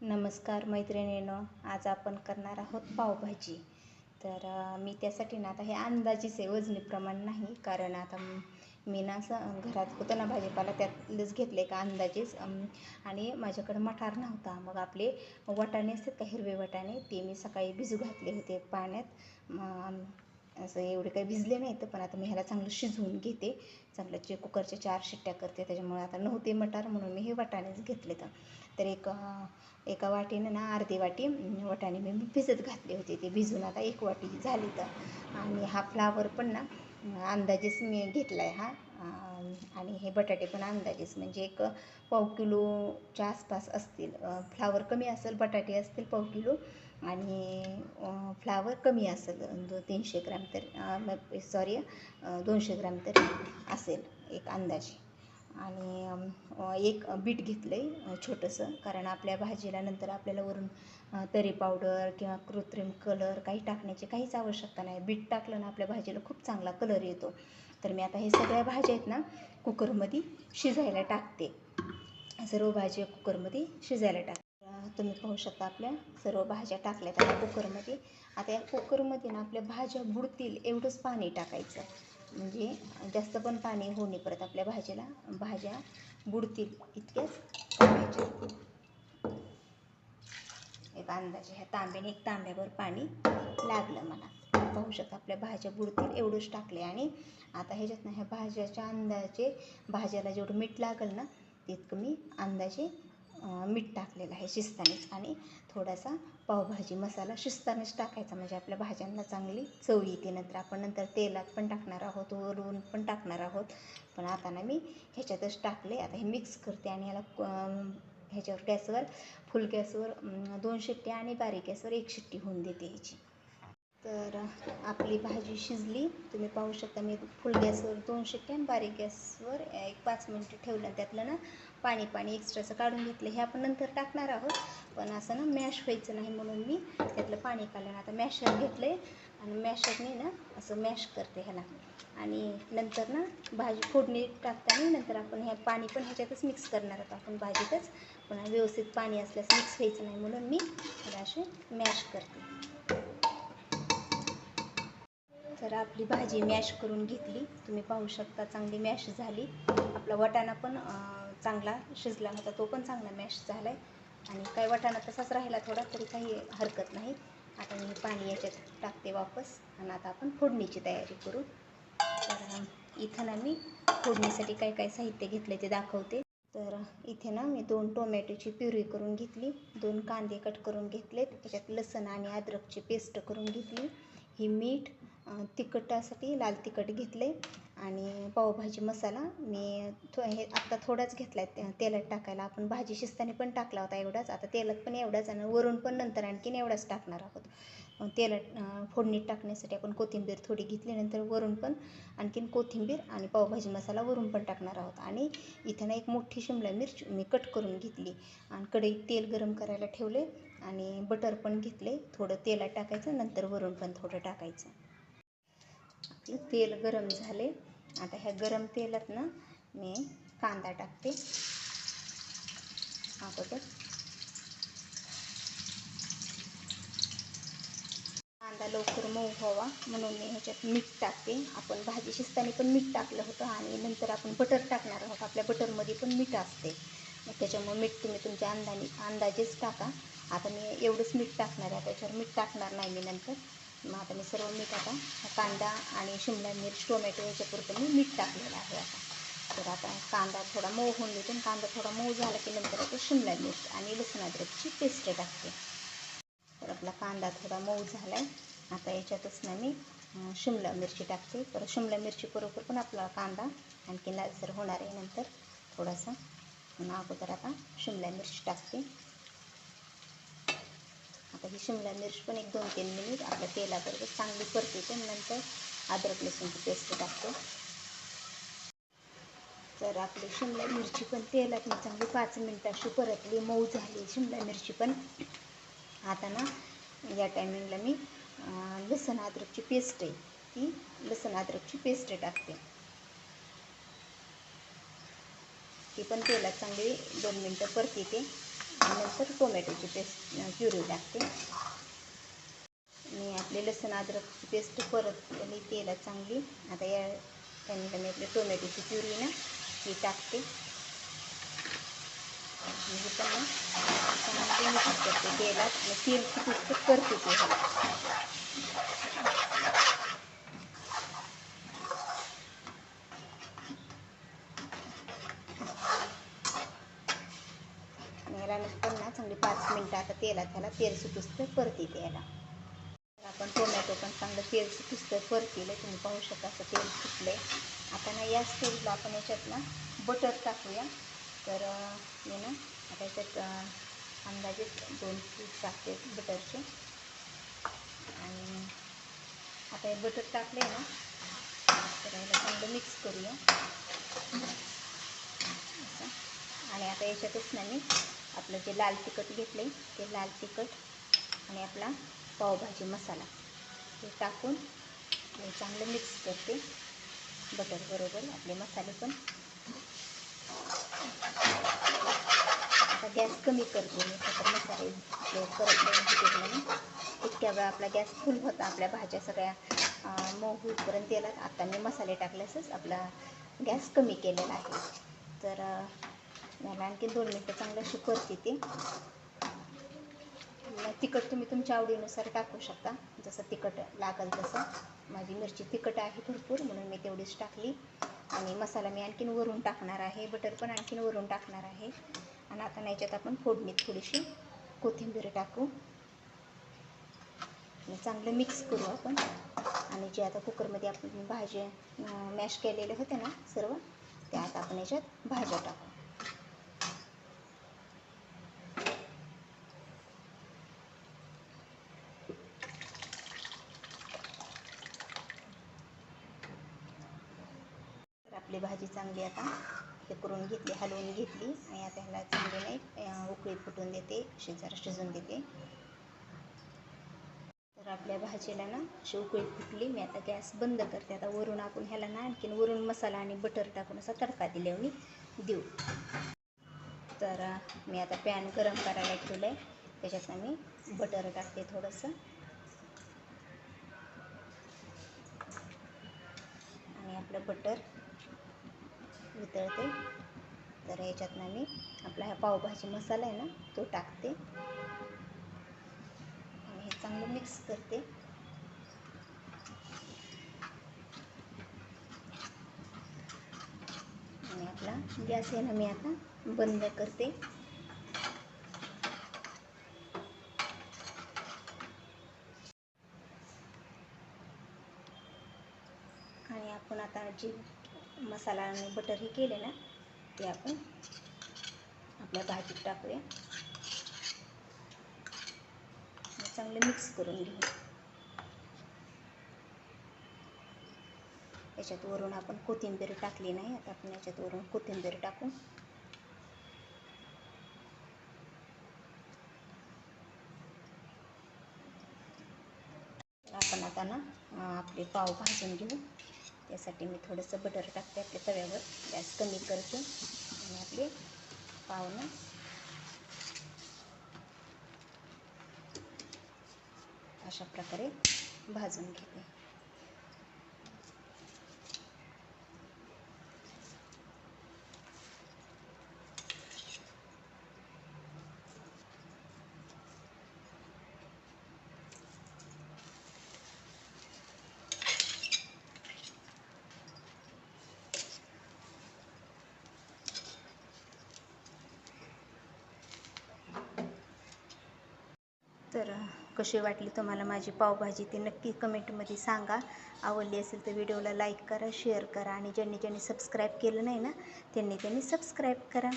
नमस्कार मैत्रिणीनो आज आपण करणार आहोत पावभाजी. तर मी त्यासाठी ना आता हे अंदाजीचे वजनी प्रमाण नाही कारण आता मी ना असं घरात होतं ना भाजीपाला त्यातलंच घेतले का अंदाजेच आणि माझ्याकडे मठार नव्हता. मग आपले वाटाणे असतात का हिरवे वाटाणे ते मी सकाळी भिजू घातले होते पाण्यात. मग असं एवढे काही भिजले नाहीत पण आता मी ह्याला चांगलं शिजवून घेते. चांगलं चे कुकरच्या चार शिट्ट्या करते त्याच्यामुळे आता नव्हते मटार म्हणून मी हे वटाणेच घेतले तर. तर एक एका वाटीनं ना अर्धी वाटी वटाणे मी भिजत घातले होते. ते भिजून आता एक वाटी झाली तर. आणि हा फ्लावर पण ना अंदाजेच मी घेतला आहे हा. आणि हे बटाटे पण अंदाजेच म्हणजे एक पाव किलोच्या आसपास असतील. फ्लावर कमी असेल बटाटे असतील पाव किलो आणि फ्लावर कमी असेल दो तीनशे ग्रॅम तर सॉरी दोनशे ग्रॅम तरी असेल एक अंदाजे. आणि एक बीट घेतलं आहे छोटंसं कारण आपल्या भाजीला नंतर आपल्याला वरून तरी पावडर किंवा कृत्रिम कलर काही टाकण्याची काहीच आवश्यकता नाही. बीट टाकलं ना आपल्या भाजीला खूप चांगला कलर येतो. तर मी आता हे सगळ्या भाज्या आहेत ना कुकरमध्ये शिजायला टाकते. सर्व भाज्या कुकरमध्ये शिजायला टाक तुम्ही पाहू शकता आपल्या सर्व भाज्या टाकल्यात आता कुकरमध्ये. आता या कुकरमध्ये ना आपल्या भाज्या बुडतील एवढंच पाणी टाकायचं. म्हणजे जास्त पण पाणी होऊ नये परत आपल्या भाजीला. भाज्या बुडतील इतक्याच टाकायच्या एक अंदाजे ह्या तांब्याने एक तांब्यावर पाणी लागलं मला. पाहू शकता आपल्या भाज्या बुडतील एवढंच टाकले आणि आता ह्याच्यातनं ह्या भाज्याच्या अंदाजे भाज्याला जेवढं मीठ लागेल ना तितकं मी अंदाजे मीठ टाकलेलं आहे शिस्तानेच. आणि थोडासा पावभाजी मसाला शिस्तानेच टाकायचा. म्हणजे आपल्या भाज्यांना चांगली चव येते. नंतर आपण नंतर तेलात पण टाकणार आहोत वरून पण टाकणार आहोत. पण आता ना मी ह्याच्यातच टाकले आता हे मिक्स करते आणि याला ह्याच्यावर गॅसवर फुल गॅसवर दोन शिट्टी आणि बारीक गॅसवर एक शिट्टी होऊन देते ह्याची. तर आपली भाजी शिजली. तुम्ही पाहू शकता मी फुल गॅसवर दोन शिट्ट्या आणि बारीक गॅसवर एक पाच मिनटं ठेवलं. आणि त्यातलं ना पाणी पाणी एक्स्ट्राचं काढून घेतलं. हे आपण नंतर टाकणार आहोत. पण असं ना मॅश व्हायचं नाही म्हणून मी त्यातलं पाणी काढलं. आता मॅशर घेतलं आहे आणि मॅशरने ना असं मॅश करते ह्याला. आणि नंतर ना भाजी फोडणी टाकताना नंतर आपण ह्या पाणी पण ह्याच्यातच मिक्स करणार आहोत आपण भाजीतच. पण व्यवस्थित पाणी असल्यास मिक्स व्हायचं नाही म्हणून मी ह्याला असे मॅश करते. तर आपली भाजी मॅश करून घेतली. तुम्ही पाहू शकता चांगली मॅश झाली. आपला वाटाणा पण चांगला शिजला होता तो पण चांगला मॅश झाला आहे आणि काही वाटाणा तसाच राहिला थोडा तरी काही हरकत नाही. आता मी पाणी याच्यात टाकते वापस आणि आता आपण फोडणीची तयारी करू. तर इथं ना मी फोडणीसाठी काय काय साहित्य घेतले ते दाखवते. तर इथे ना मी दोन टोमॅटोची प्युरी करून घेतली दोन कांदे कट करून घेतलेत त्याच्यात लसण आणि अद्रकची पेस्ट करून घेतली ही मीठ तिखटासाठी लाल तिखट घेतले आणि पावभाजी मसाला. मी थो हे आत्ता थोडाच घेतला आहे तेलात टाकायला. आपण भाजी शिजताना पण टाकला होता एवढाच. आता तेलात पण एवढाच आणि वरून पण नंतर आणखीन एवढाच टाकणार आहोत. मग तेलात फोडणीत टाकण्यासाठी आपण कोथिंबीर थोडी घेतली. नंतर वरून पण आणखीन कोथिंबीर आणि पावभाजी मसाला वरून पण टाकणार आहोत. आणि इथं ना एक मोठी शिमला मिरची मी कट करून घेतली. आणि कढईत तेल गरम करायला ठेवले आणि बटर पण घेतले. थोडं तेलात टाकायचं. नंतर वरून पण थोडं टाकायचं. आपलं तेल गरम झाले. आता ह्या गरम तेलात ना मी कांदा टाकते. अगोदर. कांदा लवकर मऊ व्हावा. म्हणून मी ह्याच्यात मीठ टाकते. आपण भाजी शिजताना पण मीठ टाकलं होतं आणि नंतर आपण बटर टाकणार आहोत. आपल्या बटरमध्ये पण मीठ असते. त्याच्यामुळे मीठ तुम्ही तुमच्या अंदाने अंदाजेच टाका. आता मी एवढंच मीठ टाकणार आहे. त्याच्यावर मीठ टाकणार नाही मी नंतर. मग आता मी सर्व मीठ आता कांदा आणि शिमला मिर्च टोमॅटो याच्यापुरतं मी मीठ टाकलेलं आहे आता. तर आता कांदा थोडा मऊ होऊन देतो आणि कांदा थोडा मऊ झाला की नंतर आता शिमला मिर्च आणि लसूण अद्रकची पेस्ट टाकते. तर आपला कांदा थोडा मऊ झाला आहे आता याच्यातच ना मी शिमला मिरची टाकते. तर शिमला मिरची बरोबर पण आपला कांदा आणखी लालसर होणार आहे नंतर थोडासा. अगोदर आता शिमला मिरची टाकते. आता ही शिमला मिरची पण एक दोन तीन मिनिट आपल्या तेलाबरोबर चांगली परतीते नंतर अद्रक लसूणची पेस्ट टाकते. तर आपली शिमला मिरची पण तेलात मी चांगली पाच मिनिटं अशी परतली मऊ झाली. शिमला मिरची पण आता ना या टायमिंगला मी लसण अद्रकची पेस्ट आहे ती लसण अद्रकची पेस्ट टाकते. ती पण तेलात चांगली दोन मिनटं परतीते. आणि नंतर टोमॅटोची पेस्ट प्युरी टाकते. मी आपली लसूण अद्रकची पेस्ट परत केली तेलात चांगली आता या त्यानंतर मी आपली टोमॅटोची प्युरी ना ही टाकते. म्हणजे पण ना चांगली मिक्स करते तेलात. आणि तेल सुटत करते ते ह्याला आणि याला नंतर ना चांगली पाच मिनटं आता तेलात ह्याला तेल सुटूस परती याला आपण टोमॅटो पण चांगलं तेल सुटूस परतीलं तुम्ही पाहू शकता असं तेल सुटले आता ना या स्टेजला आपण याच्यात ना बटर टाकूया. तर मी ना आता याच्यात अंदाजे दोन पीस टाकते बटरचे आणि आता हे बटर टाकले ना तर याला चांगलं मिक्स करूया. असं. आणि आता याच्यातच ना मी आपलं जे लाल तिखट घेतले ते लाल तिखट आणि आपला पावभाजी मसाला. हे टाकून चांगलं मिक्स करते. बटर बरोबर आपले मसाले पण. आता गॅस कमी करते मी तर मसाले करत परत इतक्या वेळा आपला गॅस फुल होता आपल्या भाज्या सगळ्या मऊ होईपर्यंत तेलात आता मी मसाले टाकल्यासच आपला गॅस कमी केलेला आहे. तर याला आणखी दोन मिनटं चांगलं अशी करते ते. मग तिखट तुम्ही तुमच्या आवडीनुसार टाकू शकता. जसं तिखट लागेल तसं. माझी मिरची तिखट आहे भरपूर म्हणून मी तेवढीच टाकली. आणि मसाला मी आणखीन वरून टाकणार आहे. बटर पण आणखीन वरून टाकणार आहे. आणि आता ना याच्यात आपण फोडणीत थोडीशी कोथिंबीर टाकू. चांगलं मिक्स करू आपण. आणि जे आता कुकरमध्ये आपण भाज्या मॅश केलेले होते ना सर्व त्या आता आपण याच्यात भाज्या टाकू तर आपली भाजी चांगली आता. हे करून घेतली हलवून घेतली. आणि आता ह्याला चांगली नाही उकळी फुटून देते अशी जरा शिजून देते. तर आपल्या भाजीला ना अशी उकळी फुटली. मी आता गॅस बंद करते. आता वरून आपण ह्याला ना आणखीन वरून मसाला आणि बटर टाकून असा तडका दिल्याने देऊ. तर मी आता पॅन गरम करायला ठेवलं आहे त्याच्यात मी बटर टाकते थोडंसं. आणि आपलं बटर वितळते तर याच्यात मी आपला हा पावभाजी मसाला आहे ना तो टाकते. आणि हे चांगलं मिक्स करते. आणि आपला गॅस आहे ना मी आता बंद करते. आणि आपण आता जी मसाला आणि बटर हे केले ना ते आपण आपल्या भाजीत टाकूया. चांगलं मिक्स करून घेऊ. याच्यात वरून आपण कोथिंबीर टाकली नाही. आता आपण याच्यात वरून कोथिंबीर टाकू. आपण आता ना आपले पाव भाजून घेऊ. त्यासाठी मी थोडंसं बटर टाकते आपल्या तव्यावर. गॅस कमी करते. आणि आपले पाहुणे. अशा प्रकारे भाजून घेते. तर कशी वाटली तुम्हाला माझी पावभाजी ते नक्की कमेंटमध्ये सांगा. आवडली असेल तर व्हिडिओला लाईक करा शेअर करा आणि ज्यांनी ज्यांनी सबस्क्राईब केलं नाही ना त्यांनी त्यांनी सबस्क्राईब करा.